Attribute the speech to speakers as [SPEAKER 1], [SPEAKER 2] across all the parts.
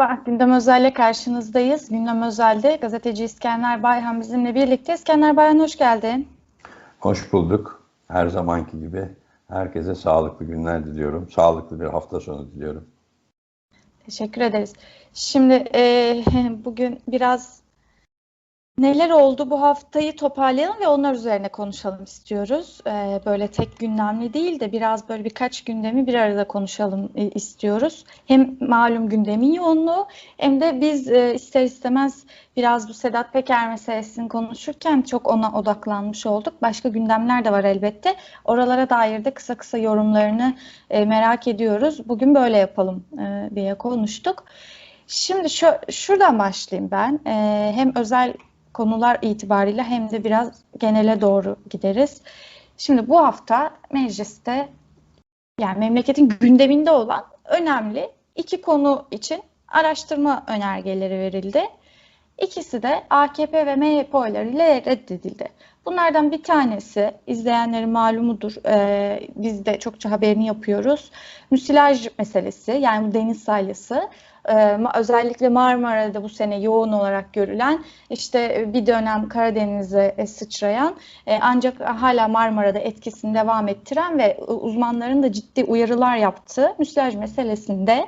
[SPEAKER 1] Merhaba, Gündem Özel'le karşınızdayız. Gündem Özel'de gazeteci İskender Bayhan bizimle birlikte. İskender Bayhan hoş geldin.
[SPEAKER 2] Hoş bulduk. Her zamanki gibi herkese sağlıklı günler diliyorum. Sağlıklı bir hafta sonu diliyorum.
[SPEAKER 1] Teşekkür ederiz. Şimdi e, bugün biraz neler oldu bu haftayı toparlayalım ve onlar üzerine konuşalım istiyoruz. E, böyle tek gündemli değil de biraz böyle birkaç gündemi bir arada konuşalım e, istiyoruz. Hem malum gündemin yoğunluğu hem de biz e, ister istemez biraz bu Sedat Peker meselesini konuşurken çok ona odaklanmış olduk. Başka gündemler de var elbette. Oralara dair de kısa kısa yorumlarını e, merak ediyoruz. Bugün böyle yapalım e, diye konuştuk. Şimdi şu, şuradan başlayayım ben. E, hem özel konular itibariyle hem de biraz genele doğru gideriz. Şimdi bu hafta mecliste yani memleketin gündeminde olan önemli iki konu için araştırma önergeleri verildi. İkisi de AKP ve MHP oylarıyla reddedildi. Bunlardan bir tanesi izleyenlerin malumudur. Ee, biz de çokça haberini yapıyoruz. Müsilaj meselesi yani bu deniz salyası. Ee, özellikle Marmara'da bu sene yoğun olarak görülen işte bir dönem Karadeniz'e e, sıçrayan e, ancak hala Marmara'da etkisini devam ettiren ve uzmanların da ciddi uyarılar yaptığı müsilaj meselesinde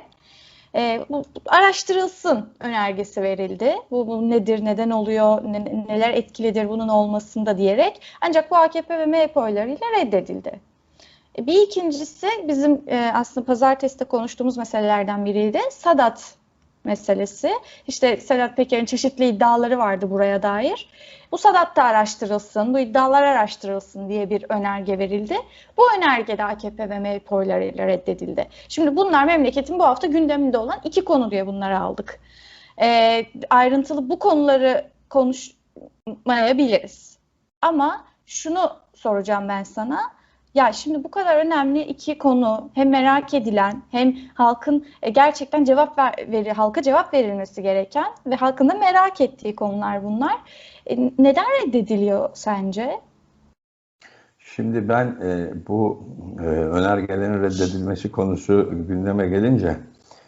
[SPEAKER 1] e, bu araştırılsın önergesi verildi. Bu, bu nedir, neden oluyor, ne, neler etkilidir bunun olmasında diyerek. Ancak bu AKP ve MHP oylarıyla reddedildi. E, bir ikincisi bizim e, aslında pazartesi de konuştuğumuz meselelerden biriydi. Sadat meselesi. İşte Sedat Peker'in çeşitli iddiaları vardı buraya dair. Bu Sadat da araştırılsın, bu iddialar araştırılsın diye bir önerge verildi. Bu önerge de AKP ve MHP oylarıyla reddedildi. Şimdi bunlar memleketin bu hafta gündeminde olan iki konu diye bunları aldık. E, ayrıntılı bu konuları konuşmayabiliriz. Ama şunu soracağım ben sana ya şimdi bu kadar önemli iki konu hem merak edilen hem halkın e, gerçekten cevap ver, veri, halka cevap verilmesi gereken ve halkın da merak ettiği konular bunlar. E, neden reddediliyor sence?
[SPEAKER 2] Şimdi ben e, bu e, önergelerin reddedilmesi konusu gündeme gelince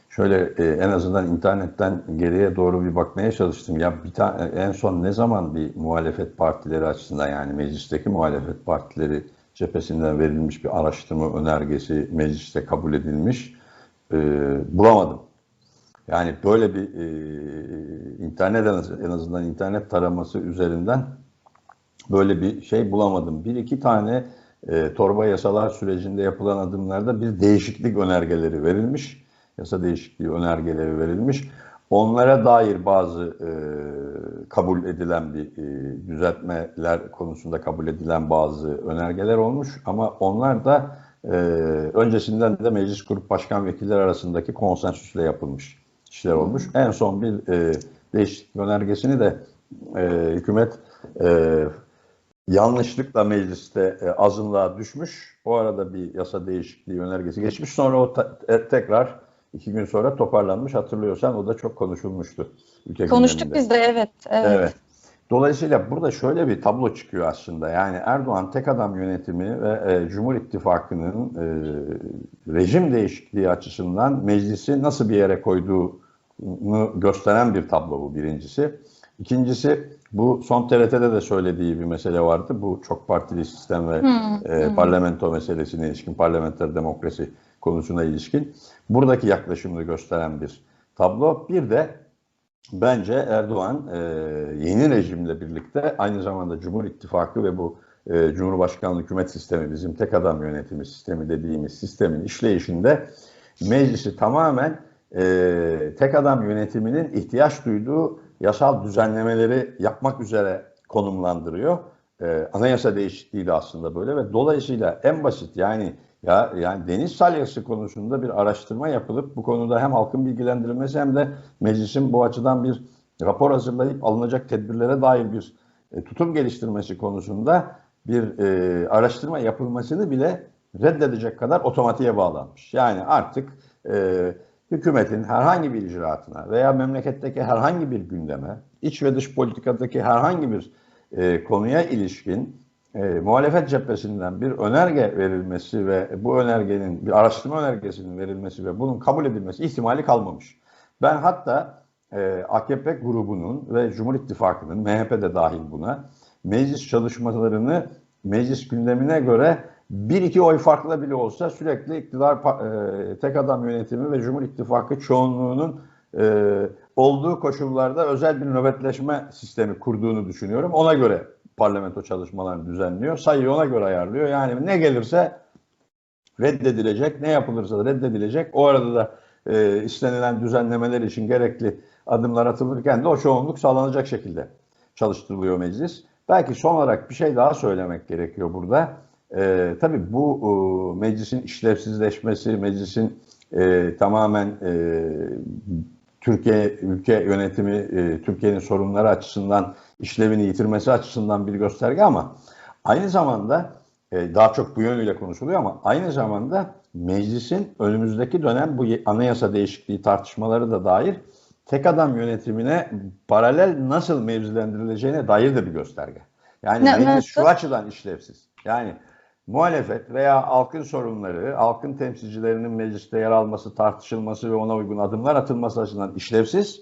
[SPEAKER 2] şöyle e, en azından internetten geriye doğru bir bakmaya çalıştım. Ya bir tane en son ne zaman bir muhalefet partileri açısından yani meclisteki muhalefet partileri cephesinden verilmiş bir araştırma önergesi mecliste kabul edilmiş e, bulamadım. Yani böyle bir e, internet en azından internet taraması üzerinden böyle bir şey bulamadım. Bir iki tane e, torba yasalar sürecinde yapılan adımlarda bir değişiklik önergeleri verilmiş. Yasa değişikliği önergeleri verilmiş. Onlara dair bazı e, kabul edilen bir e, düzeltmeler konusunda kabul edilen bazı önergeler olmuş ama onlar da e, öncesinden de meclis grup başkan vekilleri arasındaki konsensüsle yapılmış işler olmuş. En son bir e, değişiklik önergesini de e, hükümet e, yanlışlıkla mecliste e, azınlığa düşmüş. O arada bir yasa değişikliği önergesi geçmiş. Sonra o e, tekrar iki gün sonra toparlanmış. Hatırlıyorsan o da çok konuşulmuştu.
[SPEAKER 1] Ülke Konuştuk gündeminde. biz de evet, evet. Evet.
[SPEAKER 2] Dolayısıyla burada şöyle bir tablo çıkıyor aslında. Yani Erdoğan tek adam yönetimi ve e, Cumhur İttifakı'nın e, rejim değişikliği açısından meclisi nasıl bir yere koyduğunu gösteren bir tablo bu birincisi. İkincisi bu son TRT'de de söylediği bir mesele vardı. Bu çok partili sistem ve hmm, e, hmm. parlamento meselesine ilişkin, parlamenter demokrasi konusuna ilişkin buradaki yaklaşımını gösteren bir tablo. Bir de bence Erdoğan e, yeni rejimle birlikte aynı zamanda Cumhur İttifakı ve bu e, Cumhurbaşkanlığı hükümet sistemi bizim tek adam yönetimi sistemi dediğimiz sistemin işleyişinde meclisi tamamen e, tek adam yönetiminin ihtiyaç duyduğu yasal düzenlemeleri yapmak üzere konumlandırıyor. E, anayasa değişikliği de aslında böyle ve dolayısıyla en basit yani ya yani deniz salyası konusunda bir araştırma yapılıp bu konuda hem halkın bilgilendirilmesi hem de meclisin bu açıdan bir rapor hazırlayıp alınacak tedbirlere dair bir e, tutum geliştirmesi konusunda bir e, araştırma yapılmasını bile reddedecek kadar otomatiğe bağlanmış. Yani artık e, hükümetin herhangi bir icraatına veya memleketteki herhangi bir gündeme, iç ve dış politikadaki herhangi bir e, konuya ilişkin e, muhalefet cephesinden bir önerge verilmesi ve bu önergenin bir araştırma önergesinin verilmesi ve bunun kabul edilmesi ihtimali kalmamış. Ben hatta e, AKP grubunun ve Cumhur İttifakı'nın, MHP de dahil buna, meclis çalışmalarını meclis gündemine göre bir iki oy farklı bile olsa sürekli iktidar e, tek adam yönetimi ve Cumhur İttifakı çoğunluğunun e, olduğu koşullarda özel bir nöbetleşme sistemi kurduğunu düşünüyorum. Ona göre parlamento çalışmalarını düzenliyor. Sayıyı ona göre ayarlıyor. Yani ne gelirse reddedilecek, ne yapılırsa reddedilecek. O arada da e, istenilen düzenlemeler için gerekli adımlar atılırken de o çoğunluk sağlanacak şekilde çalıştırılıyor meclis. Belki son olarak bir şey daha söylemek gerekiyor burada. E, tabii bu e, meclisin işlevsizleşmesi, meclisin e, tamamen e, Türkiye ülke yönetimi, e, Türkiye'nin sorunları açısından işlevini yitirmesi açısından bir gösterge ama aynı zamanda e, daha çok bu yönüyle konuşuluyor ama aynı zamanda meclisin önümüzdeki dönem bu anayasa değişikliği tartışmaları da dair tek adam yönetimine paralel nasıl mevzilendirileceğine dair de bir gösterge. Yani
[SPEAKER 1] Ne-
[SPEAKER 2] meclis şu açıdan işlevsiz. Yani muhalefet veya halkın sorunları, halkın temsilcilerinin mecliste yer alması, tartışılması ve ona uygun adımlar atılması açısından işlevsiz.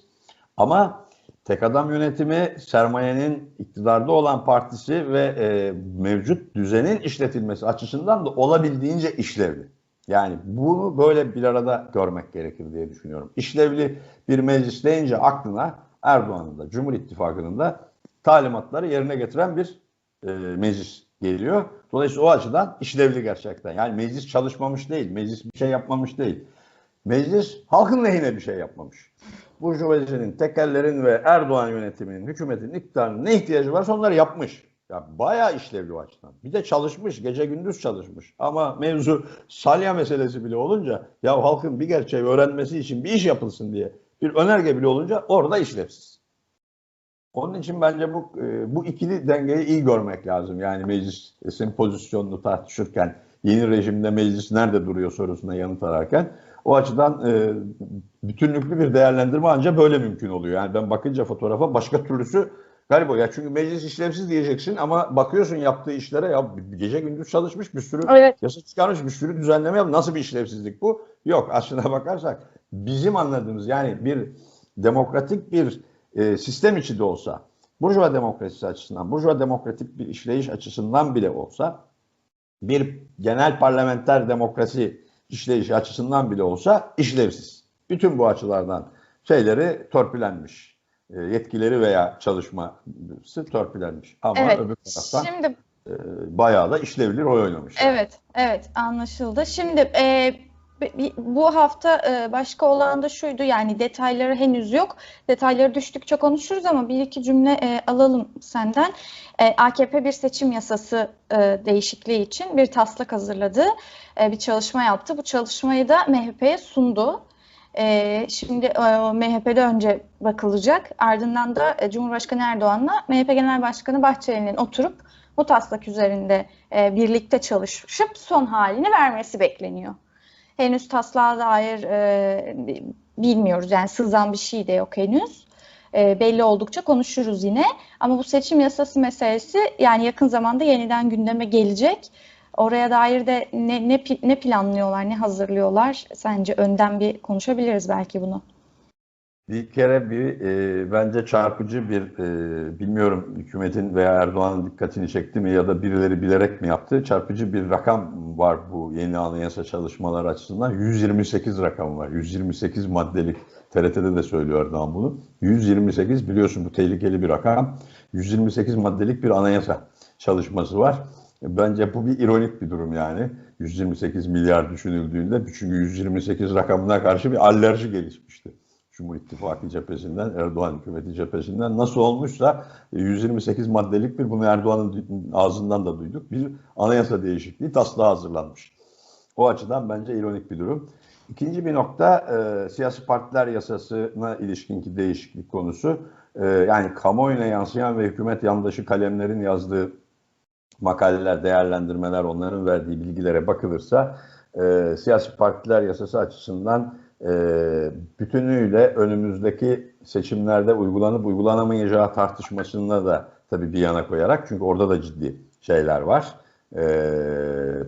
[SPEAKER 2] Ama tek adam yönetimi, sermayenin iktidarda olan partisi ve e, mevcut düzenin işletilmesi açısından da olabildiğince işlevli. Yani bunu böyle bir arada görmek gerekir diye düşünüyorum. İşlevli bir meclis deyince aklına Erdoğan'ın da Cumhur İttifakı'nın da talimatları yerine getiren bir e, meclis geliyor. Dolayısıyla o açıdan işlevli gerçekten. Yani meclis çalışmamış değil, meclis bir şey yapmamış değil. Meclis halkın lehine bir şey yapmamış. Burjuvazinin, tekellerin ve Erdoğan yönetiminin, hükümetin, iktidarının ne ihtiyacı varsa onları yapmış. Ya bayağı işlevli o açıdan. Bir de çalışmış, gece gündüz çalışmış. Ama mevzu salya meselesi bile olunca ya halkın bir gerçeği öğrenmesi için bir iş yapılsın diye bir önerge bile olunca orada işlevsiz. Onun için bence bu e, bu ikili dengeyi iyi görmek lazım. Yani meclisin pozisyonunu tartışırken yeni rejimde meclis nerede duruyor sorusuna yanıt ararken o açıdan e, bütünlüklü bir değerlendirme ancak böyle mümkün oluyor. Yani ben bakınca fotoğrafa başka türlüsü galiba ya çünkü meclis işlevsiz diyeceksin ama bakıyorsun yaptığı işlere ya gece gündüz çalışmış bir sürü
[SPEAKER 1] Evet.
[SPEAKER 2] yasa çıkarmış bir sürü düzenleme yapmış. Nasıl bir işlevsizlik bu? Yok aslına bakarsak bizim anladığımız yani bir demokratik bir e, sistem içi olsa, Burjuva demokrasisi açısından, Burjuva demokratik bir işleyiş açısından bile olsa, bir genel parlamenter demokrasi işleyişi açısından bile olsa işlevsiz. Bütün bu açılardan şeyleri torpilenmiş. E, yetkileri veya çalışması torpilenmiş. Ama
[SPEAKER 1] Evet.
[SPEAKER 2] öbür taraftan
[SPEAKER 1] Şimdi
[SPEAKER 2] e, bayağı da işlevli rol oynamış.
[SPEAKER 1] Evet, evet anlaşıldı. Şimdi e, bu hafta e, başka olan da şuydu yani detayları henüz yok. Detayları düştükçe konuşuruz ama bir iki cümle e, alalım senden. E, AKP bir seçim yasası değişikliği için bir taslak hazırladı, bir çalışma yaptı. Bu çalışmayı da MHP'ye sundu. Şimdi MHP'de önce bakılacak, ardından da Cumhurbaşkanı Erdoğan'la MHP Genel Başkanı Bahçeli'nin oturup bu taslak üzerinde birlikte çalışıp son halini vermesi bekleniyor. Henüz taslağa dair e, bilmiyoruz yani sızan bir şey de yok henüz. E, belli oldukça konuşuruz yine. Ama bu seçim yasası meselesi yani yakın zamanda yeniden gündeme gelecek. Oraya dair de ne, ne, ne planlıyorlar, ne hazırlıyorlar? Sence önden bir konuşabiliriz belki bunu.
[SPEAKER 2] Bir kere bir e, bence çarpıcı bir e, bilmiyorum hükümetin veya Erdoğan'ın dikkatini çekti mi ya da birileri bilerek mi yaptı? Çarpıcı bir rakam var bu yeni anayasa çalışmaları açısından. 128 rakam var. 128 maddelik TRT'de de söylüyor Erdoğan bunu. 128 biliyorsun bu tehlikeli bir rakam. 128 maddelik bir anayasa çalışması var. Bence bu bir ironik bir durum yani. 128 milyar düşünüldüğünde çünkü 128 rakamına karşı bir alerji gelişmişti. Cumhur İttifakı cephesinden, Erdoğan hükümeti cephesinden nasıl olmuşsa e, 128 maddelik bir bunu Erdoğan'ın ağzından da duyduk. Bir anayasa değişikliği taslağı hazırlanmış. O açıdan bence ironik bir durum. İkinci bir nokta e, siyasi partiler yasasına ilişkinki değişiklik konusu. E, yani kamuoyuna yansıyan ve hükümet yandaşı kalemlerin yazdığı makaleler, değerlendirmeler, onların verdiği bilgilere bakılırsa e, siyasi partiler yasası açısından e, bütünüyle önümüzdeki seçimlerde uygulanıp uygulanamayacağı tartışmasında da tabii bir yana koyarak çünkü orada da ciddi şeyler var, e,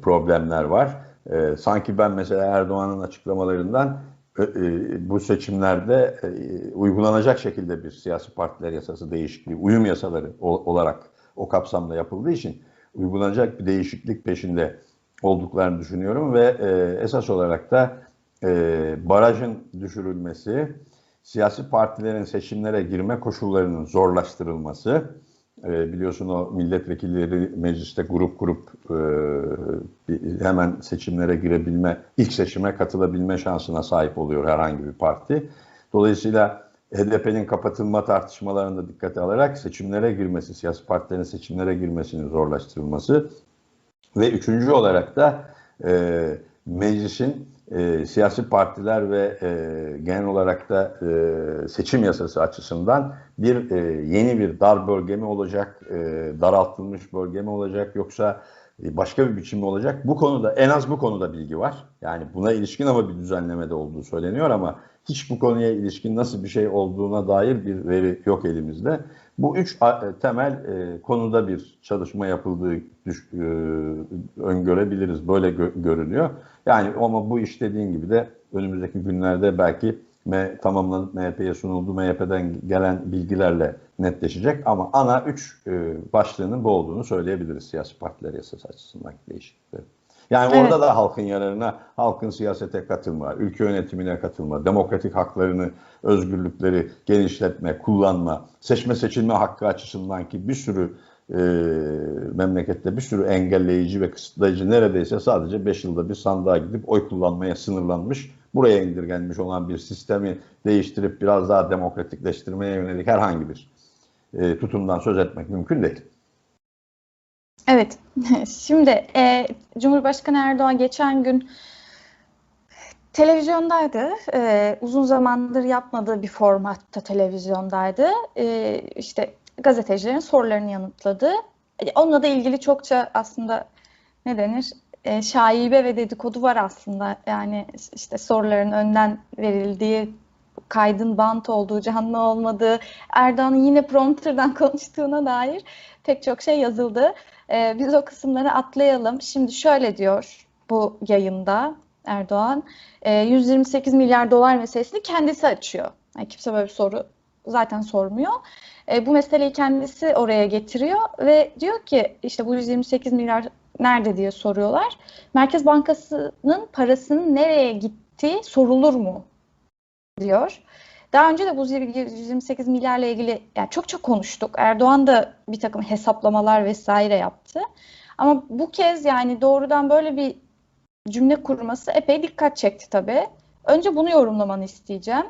[SPEAKER 2] problemler var. E, sanki ben mesela Erdoğan'ın açıklamalarından e, bu seçimlerde e, uygulanacak şekilde bir siyasi partiler yasası değişikliği, uyum yasaları olarak o kapsamda yapıldığı için uygulanacak bir değişiklik peşinde olduklarını düşünüyorum ve e, esas olarak da e, barajın düşürülmesi, siyasi partilerin seçimlere girme koşullarının zorlaştırılması, e, biliyorsun o milletvekilleri mecliste grup grup e, hemen seçimlere girebilme, ilk seçime katılabilme şansına sahip oluyor herhangi bir parti. Dolayısıyla HDP'nin kapatılma tartışmalarında dikkate alarak seçimlere girmesi, siyasi partilerin seçimlere girmesinin zorlaştırılması ve üçüncü olarak da e, meclisin e, siyasi partiler ve e, genel olarak da e, seçim yasası açısından bir e, yeni bir dar bölge mi olacak, e, daraltılmış bölge mi olacak yoksa başka bir biçim mi olacak? Bu konuda en az bu konuda bilgi var. Yani buna ilişkin ama bir düzenlemede olduğu söyleniyor ama hiç bu konuya ilişkin nasıl bir şey olduğuna dair bir veri yok elimizde. Bu üç a- temel e, konuda bir çalışma yapıldığı e, öngörebiliriz. Böyle gö- görünüyor. Yani ama bu iş dediğin gibi de önümüzdeki günlerde belki M, tamamlanıp MHP'ye sunuldu. MHP'den gelen bilgilerle netleşecek ama ana üç e, başlığının bu olduğunu söyleyebiliriz siyasi partiler yasası açısından değişiklikleri. Yani
[SPEAKER 1] Evet.
[SPEAKER 2] orada da halkın yararına, halkın siyasete katılma, ülke yönetimine katılma, demokratik haklarını, özgürlükleri genişletme, kullanma, seçme seçilme hakkı açısından ki bir sürü e, memlekette bir sürü engelleyici ve kısıtlayıcı neredeyse sadece 5 yılda bir sandığa gidip oy kullanmaya sınırlanmış, buraya indirgenmiş olan bir sistemi değiştirip biraz daha demokratikleştirmeye yönelik herhangi bir e, tutumdan söz etmek mümkün değil.
[SPEAKER 1] Evet. Şimdi e, Cumhurbaşkanı Erdoğan geçen gün televizyondaydı. E, uzun zamandır yapmadığı bir formatta televizyondaydı. E, işte gazetecilerin sorularını yanıtladı. E, Onunla da ilgili çokça aslında ne denir? E, şaibe ve dedikodu var aslında. Yani işte soruların önden verildiği, kaydın bant olduğu, canlı olmadığı, Erdoğan'ın yine prompterdan konuştuğuna dair pek çok şey yazıldı. Ee, biz o kısımları atlayalım. Şimdi şöyle diyor bu yayında Erdoğan, e, 128 milyar dolar meselesini kendisi açıyor. Yani kimse böyle bir soru zaten sormuyor. E, bu meseleyi kendisi oraya getiriyor ve diyor ki işte bu 128 milyar nerede diye soruyorlar. Merkez Bankası'nın parasının nereye gittiği sorulur mu diyor. Daha önce de bu 128 milyarla ilgili yani çok çok konuştuk. Erdoğan da bir takım hesaplamalar vesaire yaptı. Ama bu kez yani doğrudan böyle bir cümle kurması epey dikkat çekti tabii. Önce bunu yorumlamanı isteyeceğim.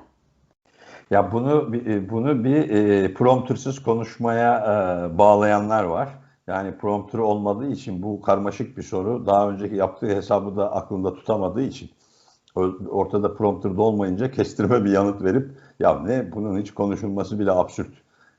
[SPEAKER 2] Ya bunu bunu bir e, promptersız konuşmaya e, bağlayanlar var. Yani prompter olmadığı için bu karmaşık bir soru. Daha önceki yaptığı hesabı da aklında tutamadığı için ortada prompter da olmayınca kestirme bir yanıt verip ya ne bunun hiç konuşulması bile absürt.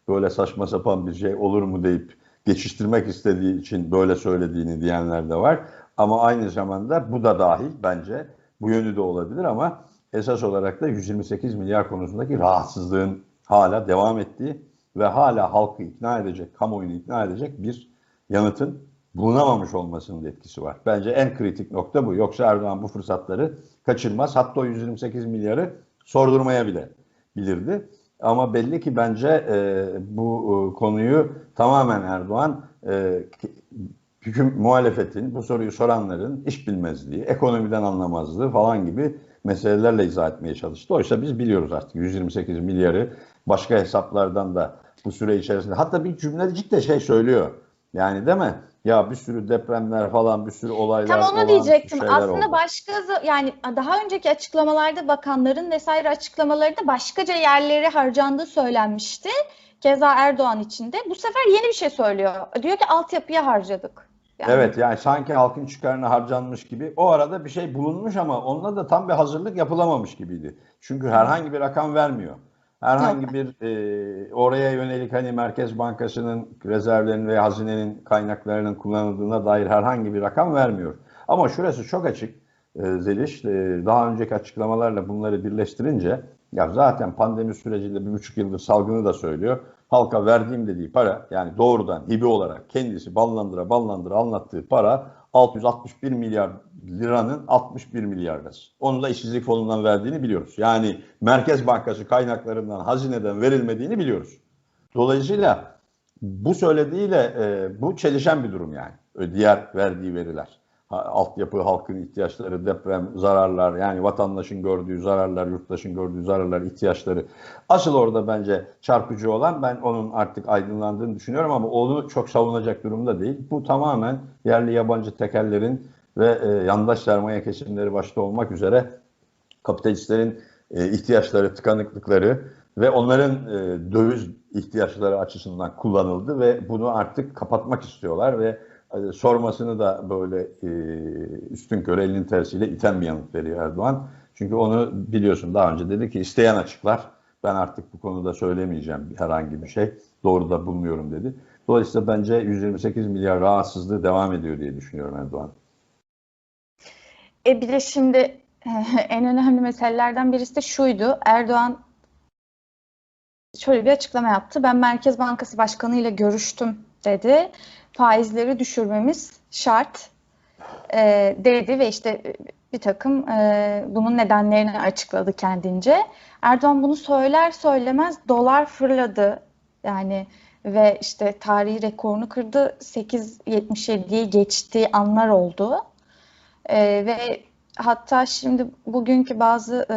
[SPEAKER 2] Böyle saçma sapan bir şey olur mu deyip geçiştirmek istediği için böyle söylediğini diyenler de var. Ama aynı zamanda bu da dahil bence bu yönü de olabilir ama esas olarak da 128 milyar konusundaki rahatsızlığın hala devam ettiği ve hala halkı ikna edecek, kamuoyunu ikna edecek bir yanıtın bulunamamış olmasının etkisi var. Bence en kritik nokta bu. Yoksa Erdoğan bu fırsatları kaçırmaz. Hatta o 128 milyarı sordurmaya bile bilirdi. Ama belli ki bence e, bu e, konuyu tamamen Erdoğan e, hüküm muhalefetin, bu soruyu soranların iş bilmezliği, ekonomiden anlamazlığı falan gibi meselelerle izah etmeye çalıştı. Oysa biz biliyoruz artık 128 milyarı başka hesaplardan da bu süre içerisinde. Hatta bir cümlecik de şey söylüyor. Yani değil mi? Ya bir sürü depremler falan, bir sürü olaylar
[SPEAKER 1] Tam onu diyecektim. Aslında
[SPEAKER 2] oldu.
[SPEAKER 1] başka yani daha önceki açıklamalarda bakanların vesaire açıklamalarında başkaca yerlere harcandığı söylenmişti. Keza Erdoğan için de. Bu sefer yeni bir şey söylüyor. Diyor ki altyapıya harcadık. Yani
[SPEAKER 2] Evet yani sanki halkın çıkarına harcanmış gibi. O arada bir şey bulunmuş ama onunla da tam bir hazırlık yapılamamış gibiydi. Çünkü herhangi bir rakam vermiyor. Herhangi bir e, oraya yönelik hani Merkez Bankası'nın rezervlerinin ve hazinenin kaynaklarının kullanıldığına dair herhangi bir rakam vermiyor. Ama şurası çok açık e, Zeliş. E, daha önceki açıklamalarla bunları birleştirince ya zaten pandemi sürecinde bir buçuk yıldır salgını da söylüyor. Halka verdiğim dediği para yani doğrudan hibe olarak kendisi ballandıra ballandıra anlattığı para 661 milyar liranın 61 milyar lirası. Onu da işsizlik fonundan verdiğini biliyoruz. Yani Merkez Bankası kaynaklarından, hazineden verilmediğini biliyoruz. Dolayısıyla bu söylediğiyle e, bu çelişen bir durum yani. Ö- Diğer verdiği veriler. Ha, altyapı, halkın ihtiyaçları, deprem, zararlar yani vatandaşın gördüğü zararlar, yurttaşın gördüğü zararlar, ihtiyaçları. Asıl orada bence çarpıcı olan ben onun artık aydınlandığını düşünüyorum ama onu çok savunacak durumda değil. Bu tamamen yerli yabancı tekellerin ve e, yandaş sermaye kesimleri başta olmak üzere kapitalistlerin e, ihtiyaçları, tıkanıklıkları ve onların e, döviz ihtiyaçları açısından kullanıldı ve bunu artık kapatmak istiyorlar ve e, sormasını da böyle e, üstün körü elinin tersiyle iten bir yanıt veriyor Erdoğan. Çünkü onu biliyorsun daha önce dedi ki isteyen açıklar. Ben artık bu konuda söylemeyeceğim herhangi bir şey. Doğru da bulmuyorum dedi. Dolayısıyla bence 128 milyar rahatsızlığı devam ediyor diye düşünüyorum Erdoğan.
[SPEAKER 1] E bir de şimdi en önemli meselelerden birisi de şuydu. Erdoğan şöyle bir açıklama yaptı. Ben Merkez Bankası Başkanı ile görüştüm dedi. Faizleri düşürmemiz şart e, dedi ve işte bir takım e, bunun nedenlerini açıkladı kendince. Erdoğan bunu söyler söylemez dolar fırladı. Yani ve işte tarihi rekorunu kırdı. 8.77'yi geçtiği anlar oldu. E, ve hatta şimdi bugünkü bazı e,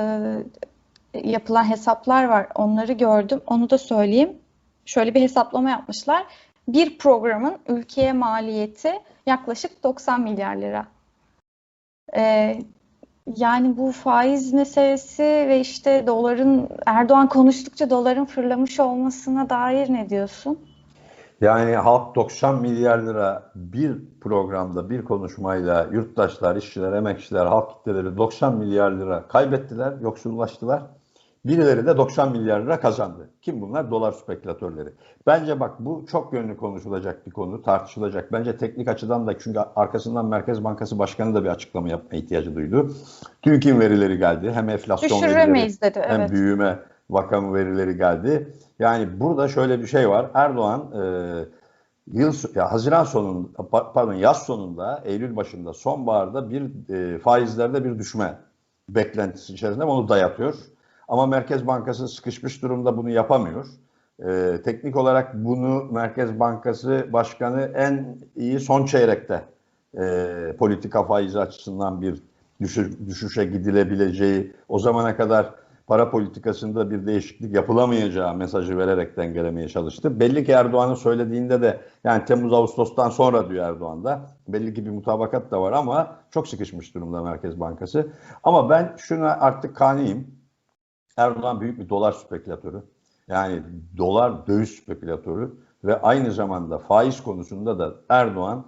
[SPEAKER 1] yapılan hesaplar var. Onları gördüm. Onu da söyleyeyim. Şöyle bir hesaplama yapmışlar. Bir programın ülkeye maliyeti yaklaşık 90 milyar lira. Ee, yani bu faiz meselesi ve işte doların Erdoğan konuştukça doların fırlamış olmasına dair ne diyorsun?
[SPEAKER 2] Yani halk 90 milyar lira bir programda, bir konuşmayla yurttaşlar, işçiler, emekçiler, halk kitleleri 90 milyar lira kaybettiler, yoksullaştılar. Birileri de 90 milyar lira kazandı. Kim bunlar? Dolar spekülatörleri. Bence bak bu çok yönlü konuşulacak bir konu, tartışılacak. Bence teknik açıdan da çünkü arkasından Merkez Bankası Başkanı da bir açıklama yapma ihtiyacı duydu. TÜİK'in verileri geldi. Hem enflasyon verileri
[SPEAKER 1] dedi.
[SPEAKER 2] hem
[SPEAKER 1] Evet.
[SPEAKER 2] büyüme vakamı verileri geldi. Yani burada şöyle bir şey var. Erdoğan e, yıl ya Haziran sonunda pa- pardon yaz sonunda Eylül başında sonbaharda bir e, faizlerde bir düşme beklentisi içerisinde onu dayatıyor. Ama Merkez Bankası sıkışmış durumda bunu yapamıyor. E, teknik olarak bunu Merkez Bankası Başkanı en iyi son çeyrekte e, politika faizi açısından bir düşü- düşüşe gidilebileceği o zamana kadar para politikasında bir değişiklik yapılamayacağı mesajı vererek dengelemeye çalıştı. Belli ki Erdoğan'ın söylediğinde de yani Temmuz Ağustos'tan sonra diyor Erdoğan da belli ki bir mutabakat da var ama çok sıkışmış durumda Merkez Bankası. Ama ben şuna artık kaniyim. Erdoğan büyük bir dolar spekülatörü. Yani dolar döviz spekülatörü ve aynı zamanda faiz konusunda da Erdoğan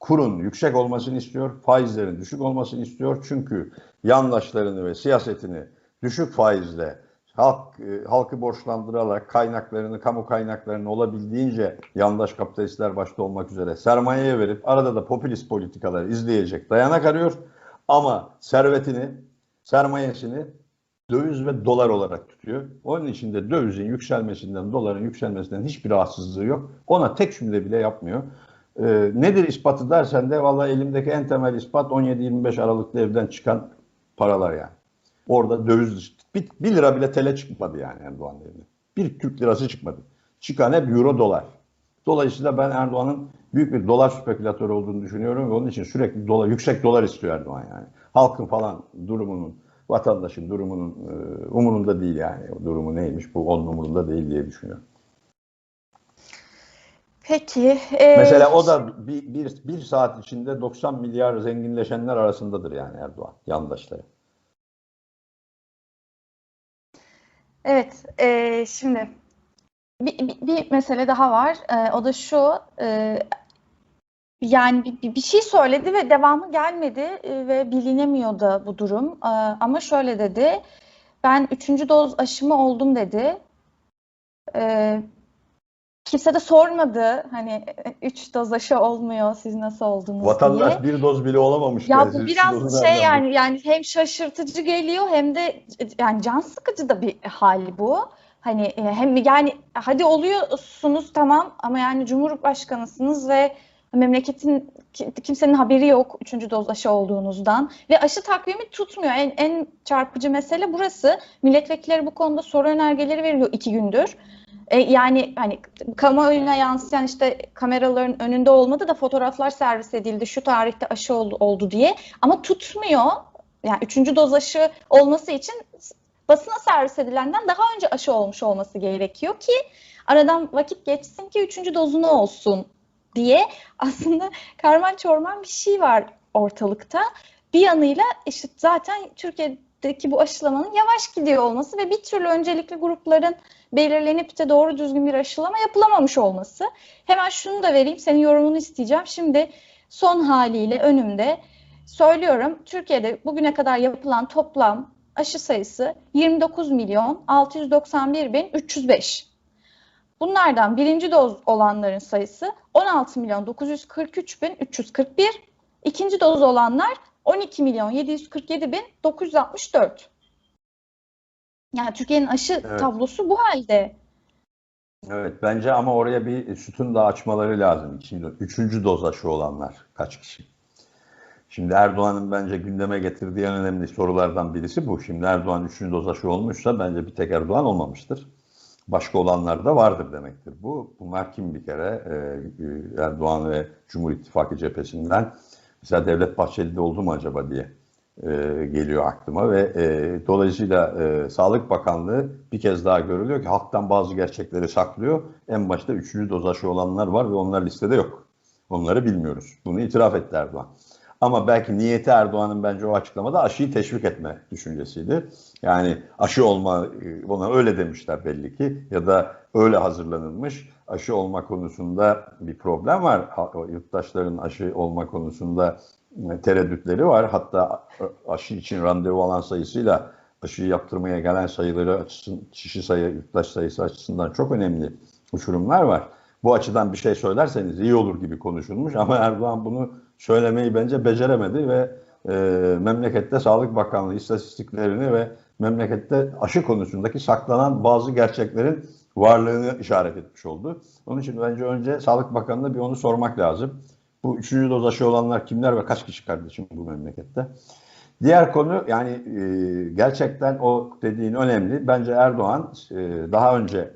[SPEAKER 2] kurun yüksek olmasını istiyor, faizlerin düşük olmasını istiyor. Çünkü yandaşlarını ve siyasetini düşük faizle halk e, halkı borçlandırarak kaynaklarını, kamu kaynaklarını olabildiğince yandaş kapitalistler başta olmak üzere sermayeye verip arada da popülist politikalar izleyecek dayanak arıyor. Ama servetini, sermayesini döviz ve dolar olarak tutuyor. Onun için de dövizin yükselmesinden, doların yükselmesinden hiçbir rahatsızlığı yok. Ona tek cümle bile yapmıyor. Ee, nedir ispatı dersen de vallahi elimdeki en temel ispat 17-25 Aralık'ta evden çıkan paralar yani. Orada döviz bir, bir lira bile tele çıkmadı yani Erdoğan'ın evine. Bir Türk lirası çıkmadı. Çıkan hep euro dolar. Dolayısıyla ben Erdoğan'ın büyük bir dolar spekülatörü olduğunu düşünüyorum ve onun için sürekli dolar, yüksek dolar istiyor Erdoğan yani. Halkın falan durumunun, vatandaşın durumunun e, umurunda değil yani. O durumu neymiş bu onun umurunda değil diye düşünüyorum.
[SPEAKER 1] Peki. e,
[SPEAKER 2] Mesela o da bir, bir, bir saat içinde 90 milyar zenginleşenler arasındadır yani Erdoğan yandaşları.
[SPEAKER 1] Evet, e, şimdi bir, bir, bir mesele daha var. E, o da şu, e, yani bir, bir- şey söyledi ve devamı gelmedi e, ve bilinemiyor da bu durum. E, ama şöyle dedi, ben üçüncü doz aşımı oldum dedi. E, kimse de sormadı, hani e, üç doz aşı olmuyor, siz nasıl oldunuz diye.
[SPEAKER 2] Vatandaş bir doz bile olamamış.
[SPEAKER 1] Ya bu biraz şey yani yani hem şaşırtıcı geliyor hem de yani can sıkıcı da bir hal bu. Hani e, hem yani hadi oluyorsunuz tamam ama yani Cumhurbaşkanısınız ve Memleketin ki- kimsenin haberi yok üçüncü doz aşı olduğunuzdan ve aşı takvimi tutmuyor. En, en çarpıcı mesele burası. Milletvekilleri bu konuda soru önergeleri veriyor iki gündür. E, yani hani kamuoyuna yansıyan işte kameraların önünde olmadı da fotoğraflar servis edildi şu tarihte aşı oldu, oldu diye ama tutmuyor. Yani üçüncü doz aşı olması için basına servis edilenden daha önce aşı olmuş olması gerekiyor ki aradan vakit geçsin ki üçüncü dozunu olsun diye aslında karman çorman bir şey var ortalıkta. Bir yanıyla işte zaten Türkiye'deki bu aşılamanın yavaş gidiyor olması ve bir türlü öncelikli grupların belirlenip de doğru düzgün bir aşılama yapılamamış olması. Hemen şunu da vereyim, senin yorumunu isteyeceğim. Şimdi son haliyle önümde söylüyorum. Türkiye'de bugüne kadar yapılan toplam aşı sayısı 29 milyon 691 bin 305. Bunlardan birinci doz olanların sayısı 16 milyon 943 bin 341. İkinci doz olanlar 12 milyon 747 bin 964. Yani Türkiye'nin aşı
[SPEAKER 2] Evet.
[SPEAKER 1] tablosu bu halde.
[SPEAKER 2] Evet bence ama oraya bir sütun da açmaları lazım. İkinci, üçüncü doz aşı olanlar kaç kişi? Şimdi Erdoğan'ın bence gündeme getirdiği en önemli sorulardan birisi bu. Şimdi Erdoğan üçüncü doz aşı olmuşsa bence bir tek Erdoğan olmamıştır. Başka olanlar da vardır demektir bu. Bunlar kim bir kere? Ee, Erdoğan ve Cumhur İttifakı cephesinden mesela Devlet Bahçeli'de oldu mu acaba diye e, geliyor aklıma ve e, dolayısıyla e, Sağlık Bakanlığı bir kez daha görülüyor ki halktan bazı gerçekleri saklıyor. En başta üçüncü doz aşı olanlar var ve onlar listede yok. Onları bilmiyoruz. Bunu itiraf etti Erdoğan. Ama belki niyeti Erdoğan'ın bence o açıklamada aşıyı teşvik etme düşüncesiydi. Yani aşı olma, ona öyle demişler belli ki ya da öyle hazırlanılmış. Aşı olma konusunda bir problem var. Yurttaşların aşı olma konusunda e, tereddütleri var. Hatta aşı için randevu alan sayısıyla aşıyı yaptırmaya gelen sayıları açısından, kişi sayı, yurttaş sayısı açısından çok önemli uçurumlar var. Bu açıdan bir şey söylerseniz iyi olur gibi konuşulmuş ama Erdoğan bunu söylemeyi bence beceremedi ve e, memlekette Sağlık Bakanlığı istatistiklerini ve memlekette aşı konusundaki saklanan bazı gerçeklerin varlığını işaret etmiş oldu. Onun için bence önce Sağlık Bakanı'na bir onu sormak lazım. Bu üçüncü doz aşı olanlar kimler ve kaç kişi kardeşim bu memlekette? Diğer konu yani e, gerçekten o dediğin önemli. Bence Erdoğan e, daha önce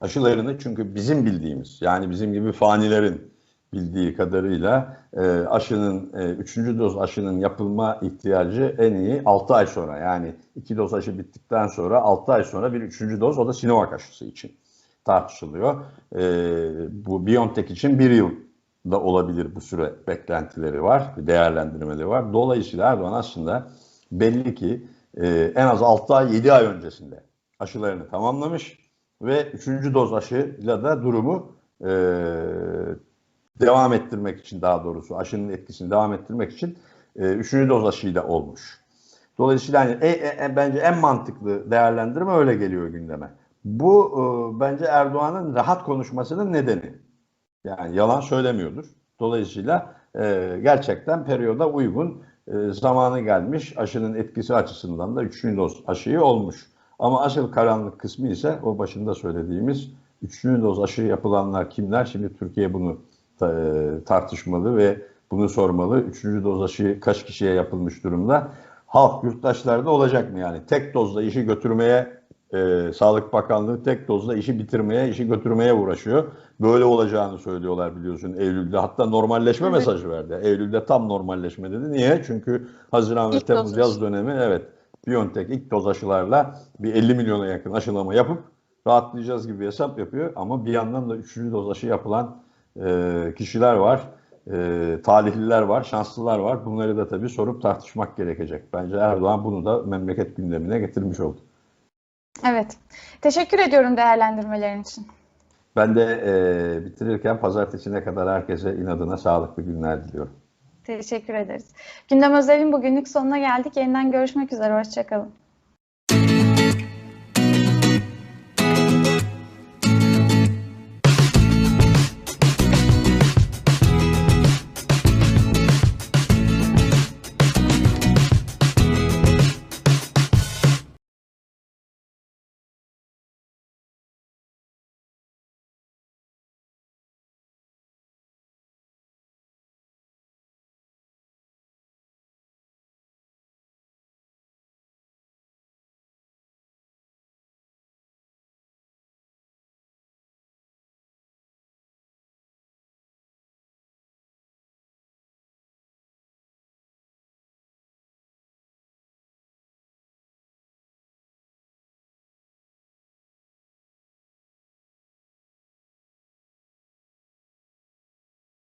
[SPEAKER 2] aşılarını çünkü bizim bildiğimiz yani bizim gibi fanilerin bildiği kadarıyla e, aşının e, üçüncü doz aşının yapılma ihtiyacı en iyi 6 ay sonra yani iki doz aşı bittikten sonra 6 ay sonra bir üçüncü doz o da Sinovac aşısı için tartışılıyor. E, bu BioNTech için bir yıl da olabilir bu süre beklentileri var, değerlendirmeleri var. Dolayısıyla Erdoğan aslında belli ki e, en az 6 ay 7 ay öncesinde aşılarını tamamlamış ve üçüncü doz aşıyla da durumu e, devam ettirmek için daha doğrusu aşının etkisini devam ettirmek için e, doz aşıyla olmuş. Dolayısıyla hani, e, e, e, bence en mantıklı değerlendirme öyle geliyor gündeme. Bu e, bence Erdoğan'ın rahat konuşmasının nedeni. Yani yalan söylemiyordur. Dolayısıyla e, gerçekten periyoda uygun e, zamanı gelmiş aşının etkisi açısından da üçüncü doz aşıyı olmuş. Ama asıl karanlık kısmı ise o başında söylediğimiz üçüncü doz aşı yapılanlar kimler? Şimdi Türkiye bunu e, tartışmalı ve bunu sormalı. Üçüncü doz aşı kaç kişiye yapılmış durumda? Halk yurttaşlarda olacak mı yani? Tek dozla işi götürmeye e, Sağlık Bakanlığı tek dozla işi bitirmeye, işi götürmeye uğraşıyor. Böyle olacağını söylüyorlar biliyorsun Eylül'de. Hatta normalleşme
[SPEAKER 1] Evet.
[SPEAKER 2] mesajı verdi. Eylül'de tam normalleşme dedi. Niye? Çünkü Haziran ve
[SPEAKER 1] İlk
[SPEAKER 2] Temmuz
[SPEAKER 1] doz
[SPEAKER 2] yaz dönemi evet BioNTech ilk doz aşılarla bir 50 milyona yakın aşılama yapıp rahatlayacağız gibi bir hesap yapıyor. Ama bir yandan da üçüncü doz aşı yapılan e, kişiler var. E, talihliler var, şanslılar var. Bunları da tabii sorup tartışmak gerekecek. Bence Erdoğan bunu da memleket gündemine getirmiş oldu.
[SPEAKER 1] Evet. Teşekkür ediyorum değerlendirmelerin için.
[SPEAKER 2] Ben de e, bitirirken pazartesine kadar herkese inadına sağlıklı günler diliyorum.
[SPEAKER 1] Teşekkür ederiz. Gündem Özel'in bugünlük sonuna geldik. Yeniden görüşmek üzere. Hoşçakalın.